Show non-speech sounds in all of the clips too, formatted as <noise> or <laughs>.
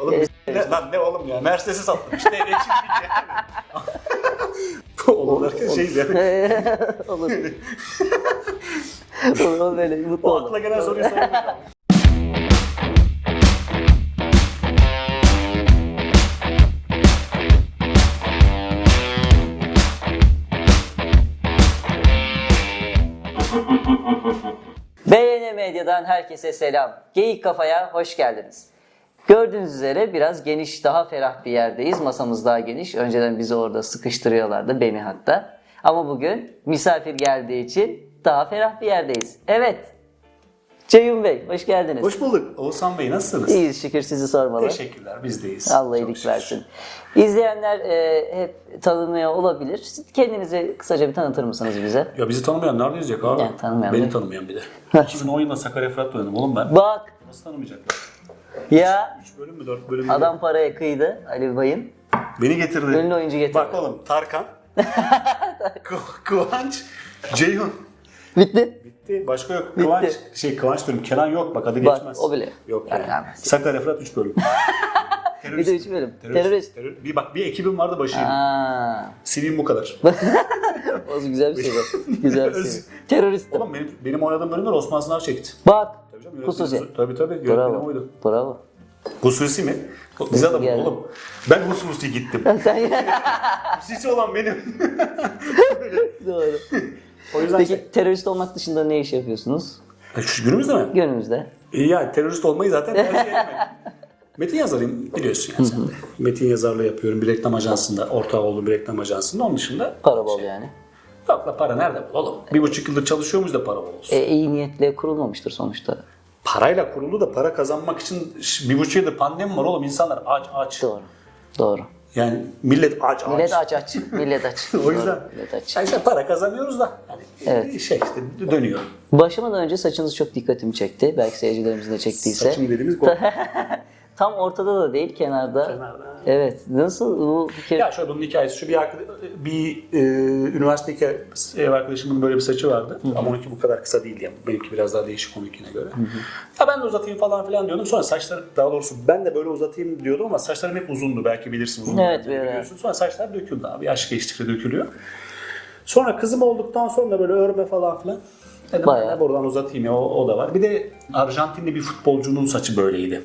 Oğlum biz- ne, lan ne oğlum ya? Mercedes'i sattım işte. Eçildik yani. <laughs> Oğlum derken şey yani. olur. olur böyle mutlu O olur. akla gelen soruyu sormayacağım. <laughs> BYN Medya'dan herkese selam. Geyik Kafa'ya hoş geldiniz. Gördüğünüz üzere biraz geniş, daha ferah bir yerdeyiz. Masamız daha geniş. Önceden bizi orada sıkıştırıyorlardı, beni hatta. Ama bugün misafir geldiği için daha ferah bir yerdeyiz. Evet, Ceyhun Bey, hoş geldiniz. Hoş bulduk. Oğuzhan Bey nasılsınız? İyiyiz şükür sizi sormalı. Teşekkürler bizdeyiz. Allah Çok iyilik versin. İzleyenler e, hep tanımıyor olabilir. Siz kendinizi kısaca bir tanıtır mısınız bize? Ya bizi tanımayan nerede izleyecek abi? Yani tanımayan Beni değil. tanımayan bir de. <laughs> 2010 yılında Sakarya Fırat oynadım oğlum ben. Bak Nasıl tanımayacaklar? Ya 3 bölüm mü 4 bölüm mü? adam paraya kıydı Ali Bay'ın. Beni getirdi. Ünlü oyuncu getirdi. Bak oğlum Tarkan, <laughs> Kı- Kıvanç, Ceyhun. Bitti. Bitti. Başka yok. Kıvanç, şey Kıvanç diyorum. Kenan yok bak adı Bak, geçmez. o bile. Yok Yani yani. yani. Sakarya Fırat 3 bölüm. <laughs> Bir de üç bölüm. Terörist. Terörist. terör- Bir bak bir ekibim vardı başıydı. Aa, CV'm bu kadar. <laughs> o güzel bir şey bu. Güzel bir şey. Terörist. Oğlum benim, benim oynadığım bölümler Osman Sınav çekti. Bak. Tabii canım. Hususi. Tabii tabii. Yönetmenim Bravo. oydu. Bravo. Hususi mi? Biz adamım geldi. oğlum. Ben hususi gittim. Sen Hususi olan benim. <laughs> Doğru. O yüzden şey- Peki terörist olmak dışında ne iş yapıyorsunuz? E, Şu günümüzde mi? Günümüzde. E, yani terörist olmayı zaten tercih etmek. Metin yazarıyım biliyorsun yani sen de. Metin yazarlığı yapıyorum bir reklam ajansında, ortağı olduğum bir reklam ajansında. Onun dışında Para bol yani. Yok la para nerede bul oğlum? Bir buçuk yıldır çalışıyor muyuz da para olsun? E, iyi niyetle kurulmamıştır sonuçta. Parayla kurulu da para kazanmak için bir buçuk yıldır pandemi var oğlum. insanlar aç aç. Doğru. Doğru. Yani millet aç aç. Millet aç aç. Millet aç. <laughs> o yüzden Doğru, Millet aç. yani işte para kazanıyoruz da hani Evet. şey işte dönüyor. Başlamadan önce saçınız çok dikkatimi çekti. Belki seyircilerimizin de çektiyse. Saçım dediğimiz. <laughs> Tam ortada da değil, kenarda. Kenarda. Evet. Nasıl bu fikir? Ya şöyle bunun hikayesi şu bir arkadaş, bir e, üniversitedeki ev arkadaşımın böyle bir saçı vardı. Ama onunki bu kadar kısa değildi yani. Benimki biraz daha değişik onunkine göre. Ya ben de uzatayım falan filan diyordum. Sonra saçlar daha doğrusu ben de böyle uzatayım diyordum ama saçlarım hep uzundu. Belki bilirsin uzun. Evet. biliyorsun. Sonra saçlar döküldü abi. Yaş geçtikçe dökülüyor. Sonra kızım olduktan sonra böyle örme falan filan. Dedim Bayağı. ben de buradan uzatayım ya o, o da var. Bir de Arjantinli bir futbolcunun saçı böyleydi.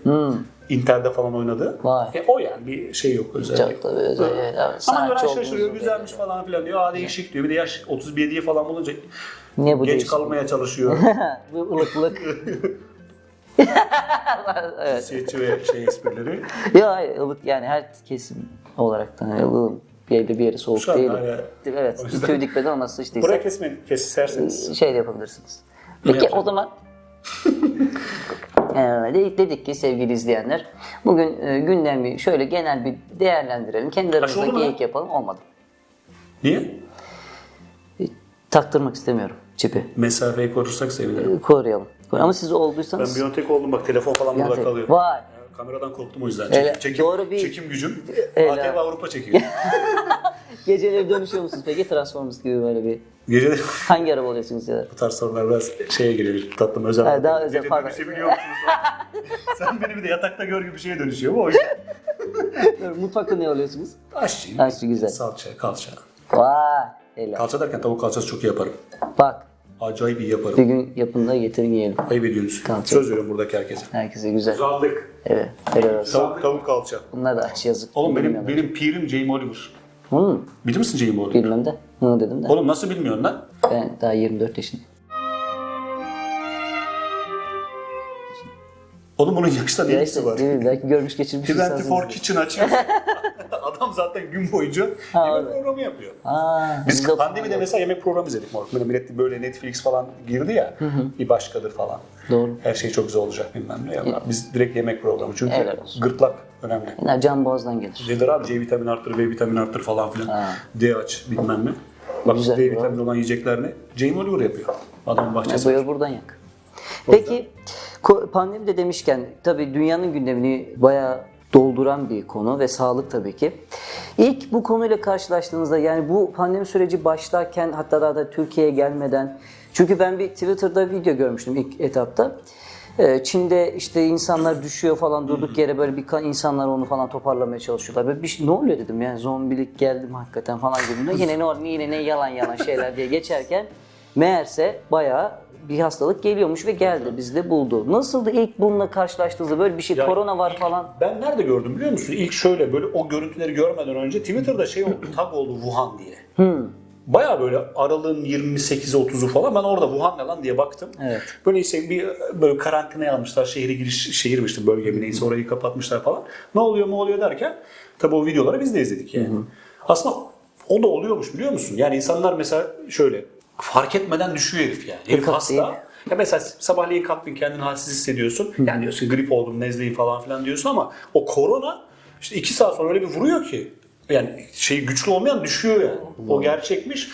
Inter'de falan oynadı. Vay. E, o yani bir şey yok özellikle. Çok tabii özel. Evet. Ama gören şaşırıyor, güzelmiş falan filan diyor. Aa değişik diyor. Bir de yaş 37'yi falan bulunca Niye bu geç değişik? kalmaya çalışıyor. <laughs> bu ılıklık. <laughs> evet. Cinsiyetçi ve şey esprileri. Ya hayır, ılık yani her kesim olarak da ılığım. Bir yere soğuk Şu an değil. hala- Evet. Yüzden- Tüy dikmeden ona sıçtıysa Buraya kesmeyin, keserseniz. şey de yapabilirsiniz. Peki yapacağım? o zaman <laughs> Ee, dedik, dedik ki sevgili izleyenler bugün e, gündemi şöyle genel bir değerlendirelim. Kendi aramızda geyik yapalım. Olmadı. Niye? Taktırmak istemiyorum çipi. Mesafeyi korursak sevinirim. Ee, Koruyalım. Ama siz Ben olduysanız Biontech oldum bak telefon falan burada kalıyor. Vay. Kameradan korktum o yüzden. Öyle, Çekim, doğru bir- çekim gücüm Öyle. ATV Avrupa çekiyor. <laughs> geceleri dönüşüyor musunuz peki Transformers gibi böyle bir Geceleri hangi araba oluyorsunuz ya bu tarz sorular biraz şeye geliyor tatlım özel. Ha, daha özel, Gece pardon. dönüşebiliyor musunuz? <laughs> Sen beni bir de yatakta gör gibi bir şeye dönüşüyor bu o yüzden. Mutfakta ne oluyorsunuz? Aşçıyım. Aşçı güzel. Salça, kalça. Vay. Helal. Kalça derken tavuk kalçası çok iyi yaparım. Bak Acayip iyi yaparım. bir gün yapın da getirin yiyelim. Ayıp ediyorsunuz. Kalça. Söz veriyorum buradaki herkese. Herkese güzel. Uzandık. Evet. Helal olsun. Tavuk, tavuk kalça. Bunlar da aç yazık. Oğlum benim Bilmiyorum. benim pirim Jamie Oliver. Hı, Bilir misin Jamie Oliver? bilmem de. Hı dedim de. Oğlum nasıl bilmiyorsun lan? Ben daha 24 yaşındayım. Oğlum bunun yaşta ne Ya ilgisi var? değil? Belki görmüş geçirmiş 24 insansınız. Kitchen açıyor. <laughs> Adam zaten gün boyunca Ha, yemek öyle. programı yapıyor. Aa, Biz de- pandemide mesela yemek programı izledik moruk. Böyle millet böyle Netflix falan girdi ya. Bir başkadır falan. Doğru. Her şey çok güzel olacak bilmem ne. Ya. Biz direkt yemek programı. Çünkü olsun. gırtlak önemli. Bunlar can boğazdan gelir. Nedir abi C vitamini arttır, B vitamini arttır falan filan. Ha. D aç bilmem ne. Bak Güzel, D vitamini olan yiyecekler ne? Jamie Oliver yapıyor. Adamın bahçesi. Buyur buradan yak. Peki ko- pandemi de demişken tabii dünyanın gündemini bayağı dolduran bir konu ve sağlık tabii ki. İlk bu konuyla karşılaştığınızda yani bu pandemi süreci başlarken hatta daha da Türkiye'ye gelmeden çünkü ben bir Twitter'da video görmüştüm ilk etapta. Ee, Çin'de işte insanlar düşüyor falan durduk yere böyle bir kan- insanlar onu falan toparlamaya çalışıyorlar. Böyle bir şey, ne oluyor dedim yani zombilik geldi mi hakikaten falan gibi. Yine ne var yine ne yalan yalan şeyler diye geçerken meğerse bayağı bir hastalık geliyormuş ve geldi bizde buldu. Nasıldı ilk bununla karşılaştığınızda böyle bir şey Ya korona var ilk- falan. Ben nerede gördüm biliyor musun? İlk şöyle böyle o görüntüleri görmeden önce Twitter'da şey oldu, tag oldu Wuhan diye. Baya böyle aralığın 28'i 30'u falan ben orada Wuhan ne lan diye baktım. Evet. Böyle işte bir böyle karantinaya almışlar. Şehri giriş şehirmişti bölge mi neyse orayı kapatmışlar falan. Ne oluyor mu oluyor derken tabii o videoları biz de izledik yani. Aslında o da oluyormuş biliyor musun? Yani insanlar mesela şöyle fark etmeden düşüyor herif yani. Herif hasta. değil. Ya mesela sabahleyin kalktın kendini halsiz hissediyorsun. Yani diyorsun grip oldum, nezleyim falan filan diyorsun ama o korona işte iki saat sonra öyle bir vuruyor ki yani şey güçlü olmayan düşüyor yani. O gerçekmiş.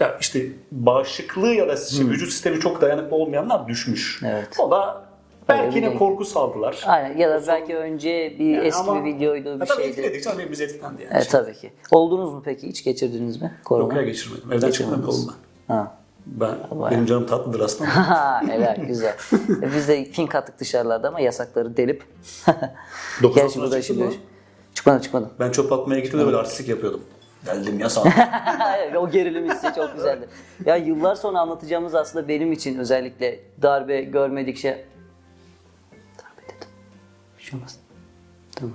Ya işte bağışıklığı ya da işte vücut sistemi çok dayanıklı olmayanlar düşmüş. Evet. O da belki yine korku saldılar. Aynen ya da belki önce bir Yani eski ama- bir videoydu bir tabii şeydi. etkiledik canım hepimiz etkilendi yani. Evet tabii ki. Oldunuz mu peki? Hiç geçirdiniz mi? Korona. Yok ya geçirmedim. Evden çıkmadım oğlum ben. Ha. Ben, benim canım tatlıdır aslında. <laughs> Helal güzel. E, Biz de fink attık dışarılarda ama yasakları delip. <laughs> Gerçi çıktın şimdi çıkmadım çıkmadım. Ben çöp atmaya gittim de böyle artistlik yapıyordum. Geldim ya sağ <laughs> o gerilim hissi çok güzeldi. Ya yıllar sonra anlatacağımız aslında benim için özellikle darbe görmedikçe darbe dedim. Bir şey olmaz. Tamam.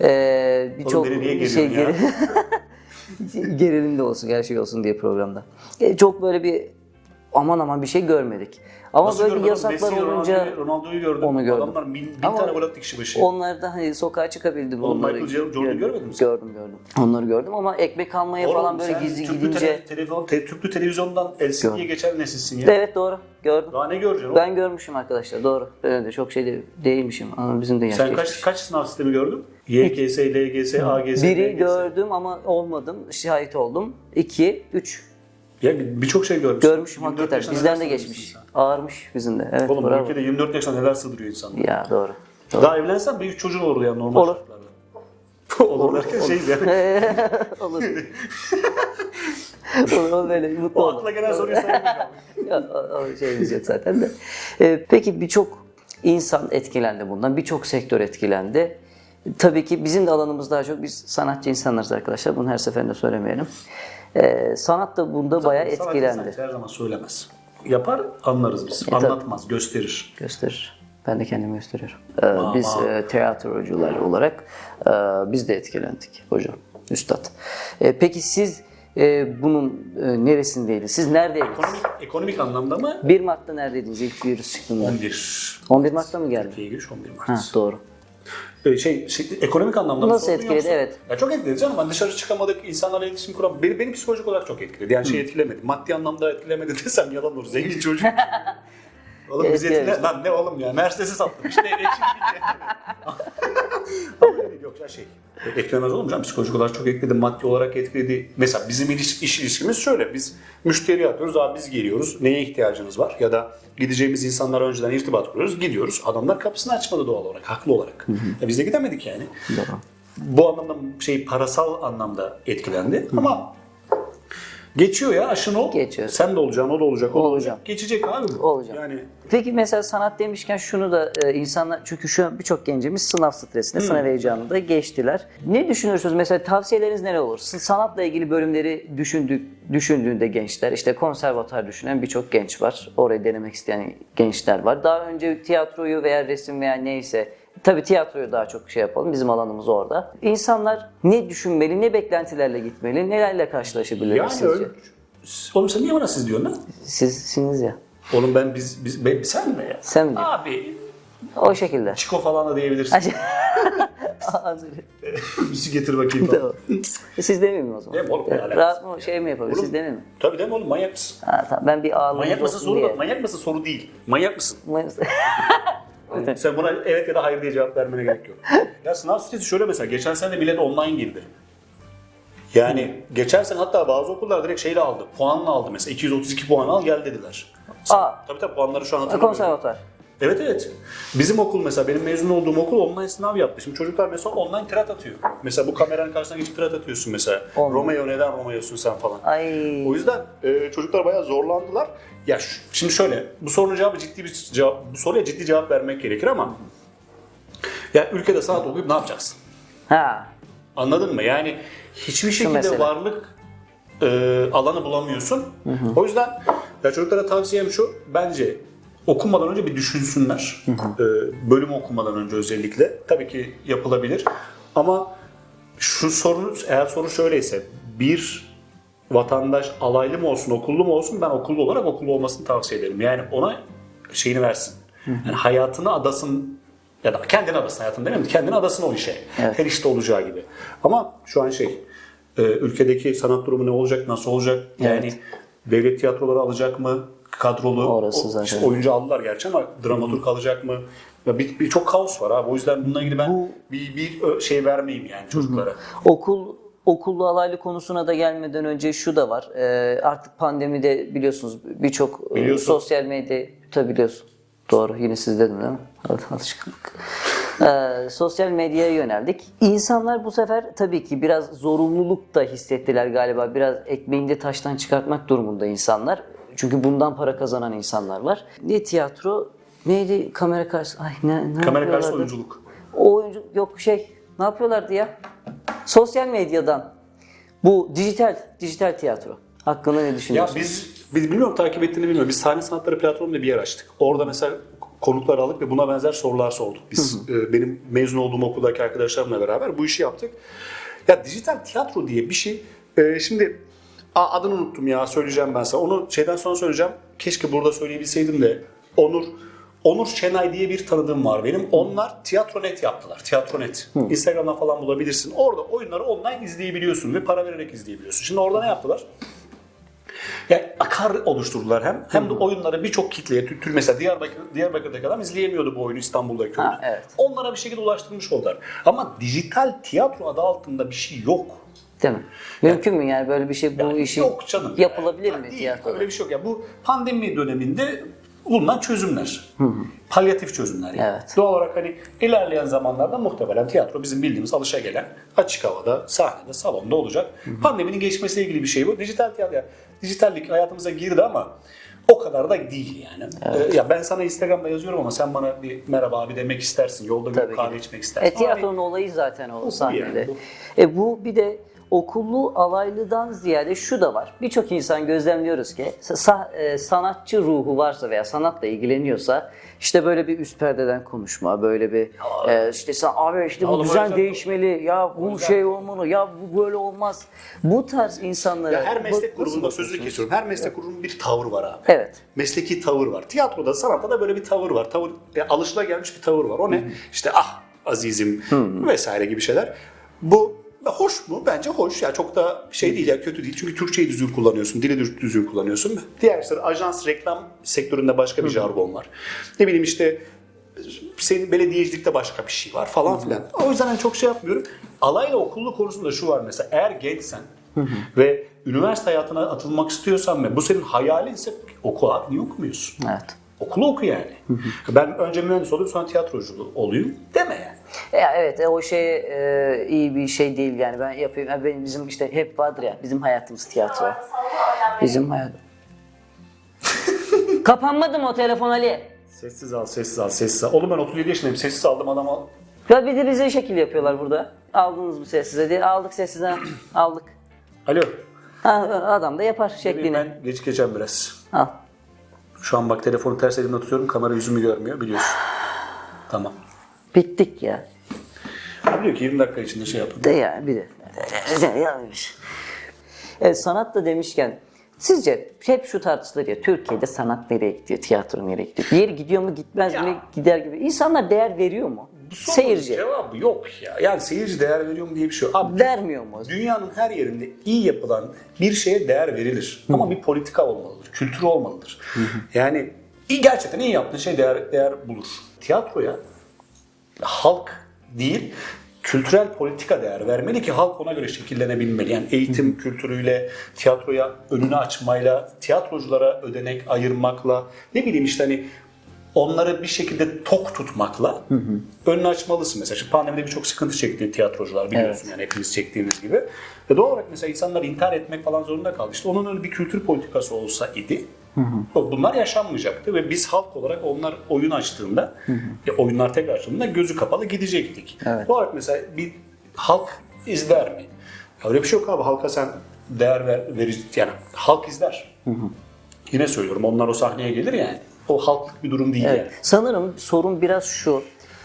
Ee, birçok beni niye şey geriyorsun ya? geri- <laughs> gerilim de olsun, her şey olsun diye programda. E, çok böyle bir aman aman bir şey görmedik. Ama Nasıl böyle yasaklar Messi'yi, olunca Ronaldo'yu, gördüm. Onu gördüm. Adamlar bin, bin Ama tane gol attı kişi başı. onlar da hani sokağa çıkabildim. Oğlum onları Michael Jordan'ı görmedin mi? Gördüm gördüm. Onları gördüm ama ekmek almaya Oğlum falan böyle gizli tüplü gidince... tele- telefon, te, tüplü televizyondan LCD'ye geçen nesilsin ya. Evet doğru gördüm. Daha ne göreceksin oğlum? Ben görmüşüm arkadaşlar doğru. Ben de çok şey de değilmişim ama bizim de yaş Sen kaç, kaç sınav sistemi gördün? YGS, LGS, AGS, Biri LGS. gördüm ama olmadım. Şahit oldum. İki, üç. Ya birçok şey görmüşsün. Görmüşüm 24 hakikaten. yaşında Bizden de geçmiş. sığdırıyorsun Ağırmış bizim de. Evet sen? Oğlum bu bravo. ülkede 24 yaşında neler sığdırıyor insanlar. Ya doğru. Daha evlensen büyük çocuğun olur yani normal Olur. şartlarda. <laughs> olur derken şey yani. Olur. <laughs> <laughs> olur. Böyle mutlu O olur. akla gelen soruyu sormayacağım. Ya, o, o şeyimiz yok zaten de. Ee, peki birçok insan etkilendi bundan. Birçok sektör etkilendi. Tabii ki bizim de alanımız daha çok biz sanatçı insanlarız arkadaşlar. Bunu her seferinde söylemeyelim. Ee, sanat da bunda bayağı Sanat etkilendi. insan her zaman söylemez. Yapar anlarız biz. tabii. Anlatmaz, gösterir. Gösterir. Ben de kendimi gösteriyorum. Ee, biz e, tiyatrocular olarak e, biz de etkilendik hocam, üstad. E, peki siz e, bunun e, neresindeydiniz? Siz neredeydiniz? Ekonomik, ekonomik anlamda mı? 1 Mart'ta neredeydiniz ilk virüs çıktığında? 11. 11 Mart'ta mı geldi? Türkiye'ye giriş 11 Mart. Ha, doğru. Ee, şey, şey, ekonomik anlamda Nasıl sordun etkiledi? Evet. Ya çok etkiledi canım. Ben dışarı çıkamadık, insanlarla iletişim kuram. Beni, beni psikolojik olarak çok etkiledi. Yani şey etkilemedi. Maddi anlamda etkilemedi <laughs> desem yalan olur. Zengin çocuk. <laughs> Oğlum bizi Evet, etkile... evet. Lan ne oğlum ya? Mercedes'i sattım işte. <laughs> Öyle değil, yok ya şey. Etkilemez oğlum canım. Psikolojik olarak çok etkiledi. Maddi olarak etkiledi. Mesela bizim iliş, iş ilişkimiz şöyle. Biz müşteri yapıyoruz. Abi biz geliyoruz. Neye ihtiyacınız var? Ya da gideceğimiz insanlara önceden irtibat kuruyoruz. Gidiyoruz. Adamlar kapısını açmadı doğal olarak. Haklı olarak. Ya biz de gidemedik yani Doğru. bu anlamda şey parasal anlamda etkilendi ama geçiyor ya aşın ol. Geçiyor. Sen de olacaksın, o da olacak, o da Olacağım. olacak. Geçecek abi bu. Olacak. Yani Peki mesela sanat demişken şunu da e, insanlar çünkü şu an birçok gencimiz sınav stresinde, sınav heyecanında geçtiler. Ne düşünürsünüz? Mesela tavsiyeleriniz neler olur? S- Sanatla ilgili bölümleri düşündük, düşündüğünde gençler, işte konservatuar düşünen birçok genç var. Orayı denemek isteyen gençler var. Daha önce tiyatroyu veya resim veya neyse Tabii tiyatroyu daha çok şey yapalım. Bizim alanımız orada. İnsanlar ne düşünmeli, ne beklentilerle gitmeli, nelerle karşılaşabilirler yani sizce? öyle. Oğlum sen niye bana siz diyorsun lan? Sizsiniz ya. Oğlum ben biz, biz ben, sen mi ya? Sen mi? Abi O şekilde. Çiko falan da diyebilirsin. <laughs> <laughs> Su getir bakayım falan. Tamam. Siz demeyeyim mi o zaman? Dem oğlum, ne alakası Rahat mı şey mi yapabilir? Oğlum, Siz demeyeyim mi? Tabii değil mi oğlum manyak mısın? Ha, tamam. Ben bir ağırlığınız Manyak mısın soru diye. da, manyak mısın soru değil. Manyak mısın? Manyak- <laughs> Sen buna evet ya da hayır diye cevap vermene gerek yok. <laughs> ya sınav stresi şöyle mesela geçen sene de millet online girdi. Yani geçen sene hatta bazı okullar direkt şeyle aldı. Puanla aldı mesela. 232 puan al gel dediler. Aa, Tabii tabii puanları şu an hatırlamıyorum. konservatuar. Evet evet. Bizim okul mesela benim mezun olduğum okul online sınav yaptı. Şimdi çocuklar mesela online tirat atıyor. Mesela bu kameranın karşısına geçip tirat atıyorsun mesela. Online. Romeo neden Romeo'sun sen falan. Ay. O yüzden e, çocuklar bayağı zorlandılar. Ya şu- şimdi şöyle, bu sorunun cevabı ciddi bir cevap, bu soruya ciddi cevap vermek gerekir ama ya ülkede sanat okuyup ne yapacaksın? Ha. Anladın mı? Yani hiçbir şekilde mesele. varlık e, alanı bulamıyorsun. O yüzden ya çocuklara tavsiyem şu, bence okumadan önce bir düşünsünler. E, bölüm okumadan önce özellikle. Tabii ki yapılabilir. Ama şu sorun, eğer soru şöyleyse, bir vatandaş alaylı mı olsun, okullu mu olsun ben okullu olarak okullu olmasını tavsiye ederim. Yani ona şeyini versin. Yani hayatını adasın ya da kendini adasın hayatını demeyeyim de kendini adasın o işe. Evet. Her işte olacağı gibi. Ama şu an şey, e, ülkedeki sanat durumu ne olacak, nasıl olacak? Yani devlet tiyatroları alacak mı? Kadrolu Orası zaten. işte oyuncu aldılar gerçi ama dramaturg alacak mı? Ya bir, bir çok kaos var abi. O yüzden bununla ilgili ben bir, bir ö- şey vermeyeyim yani çocuklara. Okul okullu alaylı konusuna da gelmeden önce şu da var. Ee, artık pandemide biliyorsunuz birçok e, sosyal medya tabi biliyorsun. Doğru yine siz dedim değil mi? Alışkanlık. Ee, sosyal medyaya yöneldik. İnsanlar bu sefer tabii ki biraz zorunluluk da hissettiler galiba. Biraz ekmeğini de taştan çıkartmak durumunda insanlar. Çünkü bundan para kazanan insanlar var. Ne tiyatro neydi kamera karşısında ay ne, ne Kamera karşı yapıyorlardı? oyunculuk. O oyuncu yok şey ne yapıyorlardı ya? Sosyal medyadan bu dijital dijital tiyatro hakkında ne Ya düşünüyorsun? biz biz bilmiyorum takip ettiğini bilmiyorum. Biz sahne sanatları platformu diye bir yer açtık. Orada mesela konuklar aldık ve buna benzer sorular sorduk. Biz e, benim mezun olduğum okuldaki arkadaşlarımla beraber bu işi yaptık. Ya dijital tiyatro diye bir şey. e, şimdi Aa, adını unuttum ya söyleyeceğim ben sana. Onu şeyden sonra söyleyeceğim. Keşke burada söyleyebilseydim de Onur Onur Şenay diye bir tanıdığım var benim. Onlar Tiyatronet yaptılar. Tiyatronet. Instagram'dan falan bulabilirsin. Orada oyunları online izleyebiliyorsun ve para vererek izleyebiliyorsun. Şimdi orada ne yaptılar? Yani akar oluşturdular hem hem de oyunları birçok kitleye tür mesela Diyarbakır Diyarbakır'daki adam izleyemiyordu bu oyunu İstanbul'daki Ha, oyunu. evet. Onlara bir şekilde ulaştırmış oldular. Ama dijital tiyatro adı altında bir şey yok. Değil mi? Mümkün mü yani böyle bir şey bu Yani işi yok canım. yapılabilir Yani mi tiyatroda? Öyle bir şey yok. Ya bu pandemi döneminde bulunan çözümler. Palyatif çözümler yani. Evet. Doğal olarak hani ilerleyen zamanlarda muhtemelen tiyatro bizim bildiğimiz alışagelen açık havada, sahnede, salonda olacak. Pandeminin geçmesiyle ilgili bir şey bu. Dijital tiyatro, yani dijitallik hayatımıza girdi ama o kadar da değil yani. Ee, ya ben sana Instagram'da yazıyorum ama sen bana bir merhaba abi demek istersin. Yolda bir kahve içmek istersin. E, Ama tiyatronun olayı zaten o sahnede. yani, E bu bir de okullu alaylıdan ziyade şu da var. Birçok insan gözlemliyoruz ki e, sanatçı ruhu varsa veya sanatla ilgileniyorsa işte böyle bir üst perdeden konuşma, böyle bir e, işte sen abi işte bu düzen değişmeli, ya bu şey olmalı, ya bu böyle olmaz. Bu tarz insanlara Ya her meslek bu- grubunda sözünü kesiyorum. Her meslek grubunun bir tavrı var abi. Evet. mesleki tavır var. Tiyatroda, sanatta da böyle bir tavır var. Tavır, e, alışılagelmiş bir tavır var. O ne? İşte ah azizim vesaire gibi şeyler. Bu hoş mu? Bence hoş. Ya çok da şey değil ya kötü değil. Çünkü Türkçeyi düzgün kullanıyorsun, dili düz- düzgün kullanıyorsun. Diğer işte ajans, reklam sektöründe başka bir jargon var. Ne bileyim işte senin belediyecilikte başka bir şey var falan filan. O yüzden hani çok şey yapmıyorum. Alayla okullu konusunda şu var mesela eğer gençsen ve üniversite hayatına atılmak istiyorsan ve bu senin hayalinse oku abi niye okumuyorsun? Evet. Okulu oku yani. ben önce mühendis olayım sonra tiyatrocu olayım deme yani. Ya evet e, o şey e, iyi bir şey değil yani ben yapayım. Yani benim bizim işte hep vardır ya bizim hayatımız tiyatro. Bizim hayat. <laughs> Kapanmadı mı o telefon Ali? Sessiz al, sessiz al, sessiz al. Oğlum ben 37 yaşındayım. Sessiz aldım adama. Ya bir de bize şekil yapıyorlar burada. Aldınız mı sessize diye. Aldık sessizden. <clears throat> Aldık. Alo. Ha, adam da yapar şeklini. Ben geç geçeceğim biraz. Al. Şu an bak telefonu ters elimde tutuyorum. Kamera yüzümü görmüyor biliyorsun. Tamam. Bittik ya. Abi diyor ki 20 dakika içinde şey yapın. De ya bir de. Evet, sanat da demişken sizce hep şu tartışılır ya Türkiye'de sanat nereye gidiyor, tiyatro nereye gidiyor? Bir yere gidiyor mu gitmez Ya. mi gider gibi. İnsanlar değer veriyor mu? Sorunun Seyirci. Cevabı yok ya. Yani seyirci değer veriyor mu diye bir şey yok. Abi Vermiyor mu? dünyanın her yerinde iyi yapılan bir şeye değer verilir. Ama bir politika olmalıdır, kültür olmalıdır. Yani iyi gerçekten iyi yaptığın şey değer değer bulur. Tiyatroya halk değil, kültürel politika değer vermeli ki halk ona göre şekillenebilmeli. Yani eğitim kültürüyle, tiyatroya önünü açmayla, tiyatroculara ödenek ayırmakla, ne bileyim işte hani onları bir şekilde tok tutmakla önünü açmalısın. Mesela şimdi pandemide birçok sıkıntı çekti tiyatrocular biliyorsun yani hepimiz çektiğimiz gibi. Ve doğal olarak mesela insanlar intihar etmek falan zorunda kaldı. İşte onun öyle bir kültür politikası olsa idi bunlar yaşanmayacaktı ve biz halk olarak onlar oyun açtığında ya oyunlar tekrar açıldığında gözü kapalı gidecektik. Evet. Doğal olarak mesela bir halk izler mi? Ya öyle bir şey yok abi. Halka sen değer ver, verici yani halk izler. Yine söylüyorum onlar o sahneye gelir yani. O halklık bir durum değil Evet. yani. Sanırım sorun biraz şu.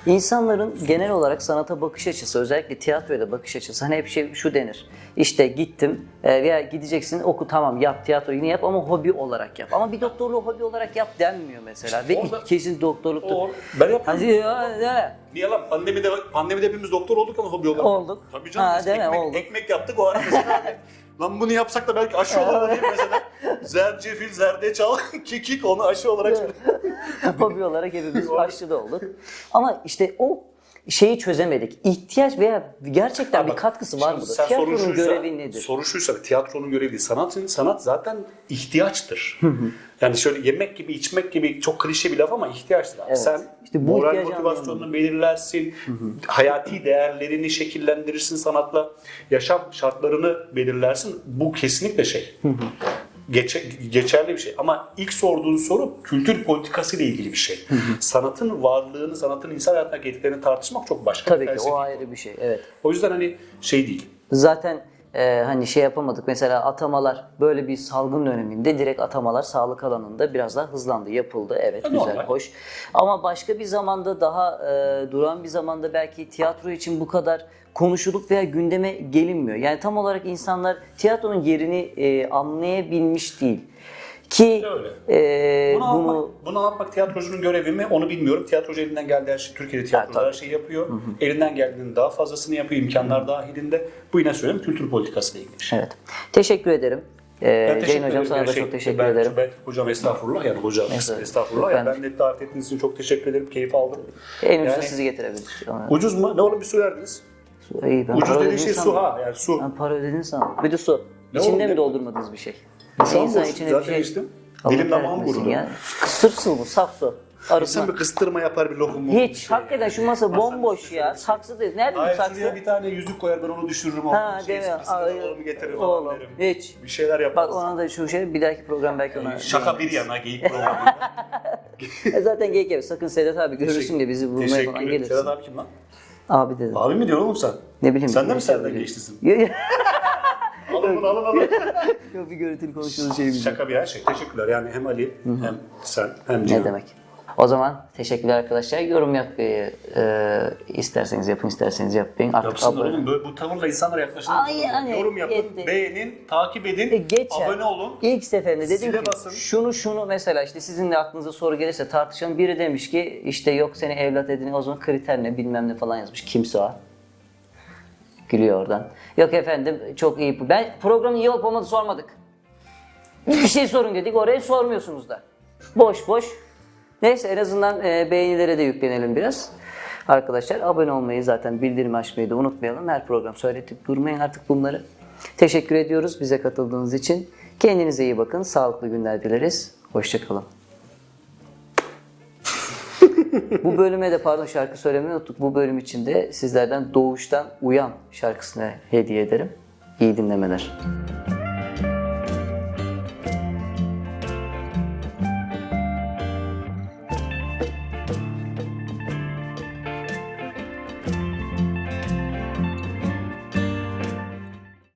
İnsanların genel olarak sanata bakış açısı, özellikle tiyatroya da bakış açısı. Hani hep şey şu denir. İşte gittim e, veya gideceksin oku tamam yap tiyatro yine yap ama hobi olarak yap. Ama bir doktorluğu hobi olarak yap denmiyor mesela. Ve Orada- kesin doktorluktur. O, ben yapıyorum. Hadi ya, ya. Niye lan? Pandemide, pandemide hepimiz doktor olduk ama hobi olarak. Olduk. Tabii canım. Ha, biz mi? ekmek, Olduk. ekmek yaptık o ara mesela. <laughs> lan bunu yapsak da belki aşı olur diye mesela. Zencefil, zerdeçal, <laughs> kekik onu aşı olarak <laughs> hobi olarak hepimiz başlı da olduk. Ama işte o şeyi çözemedik. İhtiyaç veya gerçekten bir Bak, katkısı var mıdır? Tiyatronun şuysa- görevi nedir? Soru şuysa tiyatronun görevi değil. Sanatın, sanat zaten ihtiyaçtır. yani şöyle yemek gibi içmek gibi çok klişe bir laf ama ihtiyaçtır. Evet. Sen İşte bu moral motivasyonunu belirlersin. hayati değerlerini şekillendirirsin sanatla. Yaşam şartlarını belirlersin. Bu kesinlikle şey. Geçe- geçerli bir şey. Ama ilk sorduğun soru kültür politikası ile ilgili bir şey. Sanatın varlığını, sanatın insan hayatına getirdiklerini tartışmak çok başka. Tabii bir ki o ayrı bir şey. Evet. O yüzden hani şey değil. Zaten e, hani şey yapamadık mesela atamalar böyle bir salgın döneminde direkt atamalar sağlık alanında biraz daha hızlandı, yapıldı. Evet E, güzel, normal. hoş. Ama başka bir zamanda daha e, duran bir zamanda belki tiyatro için bu kadar konuşulup veya gündeme gelinmiyor. Yani tam olarak insanlar tiyatronun yerini e, anlayabilmiş değil. Ki Öyle. e, Bunu, bunu anlatmak, bunu anlatmak tiyatrocunun görevi mi onu bilmiyorum. Tiyatrocu elinden geldiği her şey, Türkiye'de tiyatrocu her şeyi yapıyor. Elinden geldiğinin daha fazlasını yapıyor, imkanlar dahilinde. Bu yine söyleyeyim kültür politikası ile ilgili şey. evet. Teşekkür ederim. E, Ben Ceyhun teşekkür Hocam sana da Gerçekten çok teşekkür ben, ederim. Ben, hocam estağfurullah yani hocam Neyse. estağfurullah. Ben- Yani ben de davet ettiğiniz için çok teşekkür ederim. Keyif aldım. En ucuza Yani- sizi getirebiliriz. Ona- Ucuz mu? Ne olur bir su verdiniz. Su- İyi, ben Ucuz dediğin şey su ha. Yani su. Ben para ödediğini sandım. Bir de su. Ne İçinde oğlum, mi doldurmadığınız bir şey? An İnsan boş. Zaten içtim. Dilim damağım kurudu. ya. Kısır su bu, saf su. Arıtma. İnsan bir kıstırma yapar bir lokum. bir Hiç, şey. hakikaten şu masa bomboş ya. Saksı değil. Nerede bu Hayır saksı? şuraya bir tane yüzük koyar ben onu düşürürüm. Ha şey değil mi? esprisini, Ay, Oğlumu getirir falan Oğlum, derim. hiç. Bir şeyler Bak yaparız. ona da şu şey bir dahaki program belki ona. Şaka bir yana geyik <laughs> programında. E zaten geyik yapıyor. Sakın Sedat abi görürsün de bizi vurmaya Teşekkür falan gelirsin. Sedat abi kim lan? Abi dedim. Abi mi diyor oğlum sen? Ne bileyim. Sen de mi senden geçtisin? <laughs> Alın bunu alın alın. Yok bir görüntülü konuştuğumuz şey bilmiyorum. Şaka bir her şey. Teşekkürler. Yani hem Ali hem sen hem Cihan. Ne demek? O zaman teşekkürler arkadaşlar. Yorum yapmayı e, isterseniz yapın, isterseniz yapmayın. Artık Yapsınlar abone- oğlum. Böyle bu tavırla insanlara yaklaşın. Ay, yani, Yorum yapın, yetti. beğenin, takip edin, E, geçer. abone olun. İlk seferinde dedim ki basın. şunu şunu mesela işte sizin de aklınıza soru gelirse tartışalım. Biri demiş ki işte yok seni evlat edin o zaman kriter ne bilmem ne falan yazmış. Kimse o? Gülüyor oradan. Yok efendim çok iyi. Ben programın iyi olup olmadı sormadık. Bir şey sorun dedik oraya sormuyorsunuz da. Boş boş. Neyse en azından e, beğenilere de yüklenelim biraz. Arkadaşlar abone olmayı zaten bildirim açmayı da unutmayalım. Her program söyletip durmayın artık bunları. Teşekkür ediyoruz bize katıldığınız için. Kendinize iyi bakın. Sağlıklı günler dileriz. Hoşçakalın. Bu bölüme de pardon şarkı söylemeyi unuttuk. Bu bölüm için de sizlerden Doğuştan Uyan şarkısını hediye ederim. İyi dinlemeler.